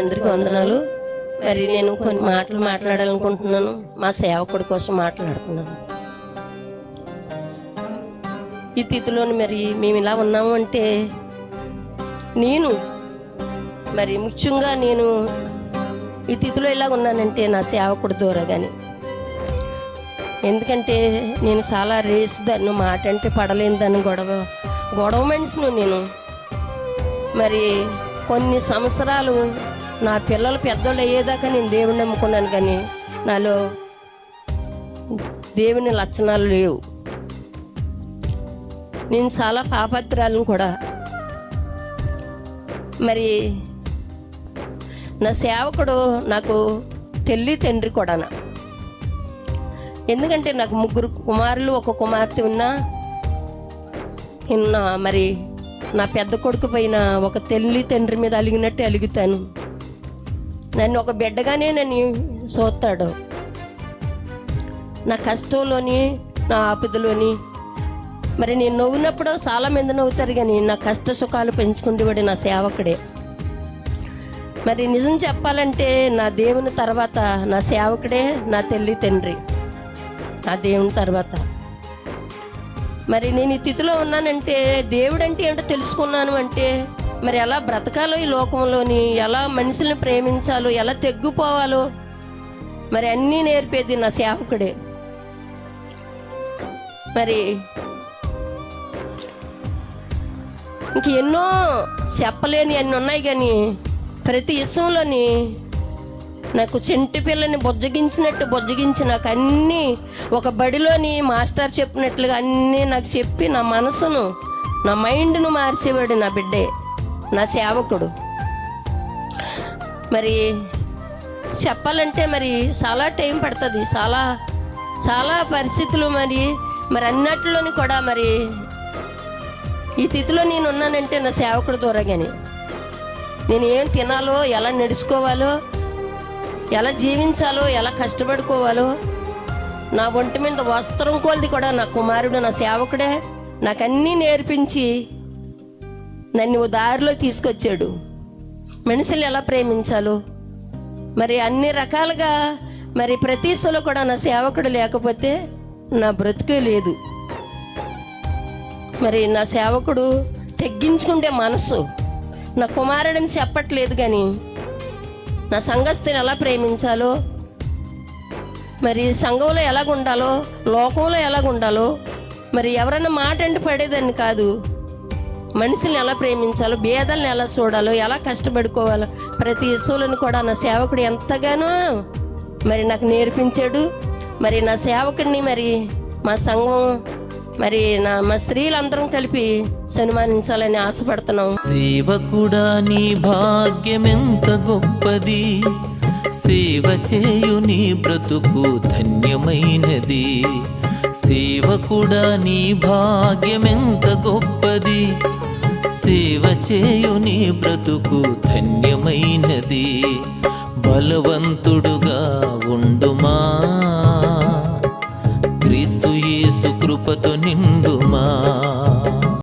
ఎందుకు అందరికీ వందనాలు. మరి నేను కొన్ని మాటలు మాట్లాడాలనుకుంటున్నాను. మా సేవకుడి కోసం మాట్లాడుతున్నాను. ఈ తిథిలోని మరి మేము ఇలా ఉన్నాము అంటే నేను మరి ముఖ్యంగా నేను ఈ తిథిలో ఇలా ఉన్నానంటే నా సేవకుడు ద్వారా కానీ ఎందుకంటే నేను చాలా రేసు దాన్ని మాట అంటే పడలేని దాన్ని గొడవ గొడవ మనిషిను నేను. మరి కొన్ని సంవత్సరాలు నా పిల్లలు పెద్దోళ్ళు అయ్యేదాకా నేను దేవుని నమ్ముకున్నాను కానీ నాలో దేవుని లక్షణాలు లేవు. నేను చాలా పాపత్రాలను కూడా. మరి నా సేవకుడు నాకు తెల్లి తండ్రి కూడా ఎందుకంటే నాకు ముగ్గురు కుమారులు ఒక కుమార్తె ఉన్నా నిన్న మరి నా పెద్ద కొడుకు పైన ఒక తల్లి తండ్రి మీద అలిగినట్టు అలుగుతాను. నన్ను ఒక బిడ్డగానే నన్ను చూస్తాడు. నా కష్టంలోని నా ఆపదలోని మరి నేను నవ్వునప్పుడు చాలా మంది నవ్వుతారు కానీ నా కష్ట సుఖాలు పెంచుకుంటేవాడు నా సేవకుడే. మరి నిజం చెప్పాలంటే నా దేవుని తర్వాత నా సేవకుడే నా తల్లి తండ్రి నా దేవుని తర్వాత. మరి నేను ఈ తిథిలో ఉన్నానంటే దేవుడు అంటే ఏంటో తెలుసుకున్నాను అంటే మరి ఎలా బ్రతకాలో ఈ లోకంలోని ఎలా మనుషుల్ని ప్రేమించాలో ఎలా తెగ్గుపోవాలో మరి అన్నీ నేర్పేది నా సేవకుడే. మరి ఇంక ఎన్నో చెప్పలేని అన్ని ఉన్నాయి కానీ ప్రతి విషయంలోని నాకు చెంటి పిల్లని బొజ్జగించినట్టు బొజ్జగించి నాకు అన్నీ ఒక బడిలోని మాస్టర్ చెప్పినట్లుగా అన్నీ నాకు చెప్పి నా మనసును నా మైండ్ను మార్చేవాడు నా బిడ్డే. నా సేవకుడు. మరి చెప్పాలంటే మరి చాలా టైం పడుతుంది. చాలా చాలా పరిస్థితులు మరి మరి అన్నట్లోని కూడా మరి ఈ తిథిలో నేను ఉన్నానంటే నా సేవకుడు ద్వారా కానీ నేను ఏం తినాలో ఎలా నడుచుకోవాలో ఎలా జీవించాలో ఎలా కష్టపడుకోవాలో నా ఒంటి మీద వస్త్రం కోల్ది కూడా నా కుమారుడు నా సేవకుడే నాకు అన్నీ నేర్పించి నన్ను ఓ దారిలో తీసుకొచ్చాడు. మనుషులు ఎలా ప్రేమించాలో? మరి అన్ని రకాలుగా మరి ప్రతిష్టలో కూడా నా సేవకుడు లేకపోతే నా బ్రతుకే లేదు. మరి నా సేవకుడు తగ్గించుకుంటే మనసు. నా కుమారుడని చెప్పట్లేదు కానీ నా సంఘస్థుని ఎలా ప్రేమించాలో? మరి సంఘంలో ఎలాగుండాలో? లోకంలో ఎలాగుండాలో? మరి ఎవరైనా మాట అంటే పడేదాన్ని కాదు. మనిషిని ఎలా ప్రేమించాలో భేదాలను ఎలా చూడాలో ఎలా కష్టపడుకోవాలో ప్రతి ఇసువులను కూడా నా సేవకుడు ఎంతగానో మరి నాకు నేర్పించాడు. మరి నా సేవకుడిని మరి మా సంఘం మరి నా మా స్త్రీలందరం కలిపి సన్మానించాలని ఆశపడుతున్నాం. సేవకుడా నీ భాగ్యమెంత గొప్పది. సేవ చేయు నీ బ్రతుకు ధన్యమైనది. సేవకుడా నీ భాగ్యమెంత గొప్పది. సేవ చేయు నీ బ్రతుకు ధన్యమైనది. బలవంతుడుగా ఉండుమా. క్రీస్తు యేసు కృపతో నిండుమా.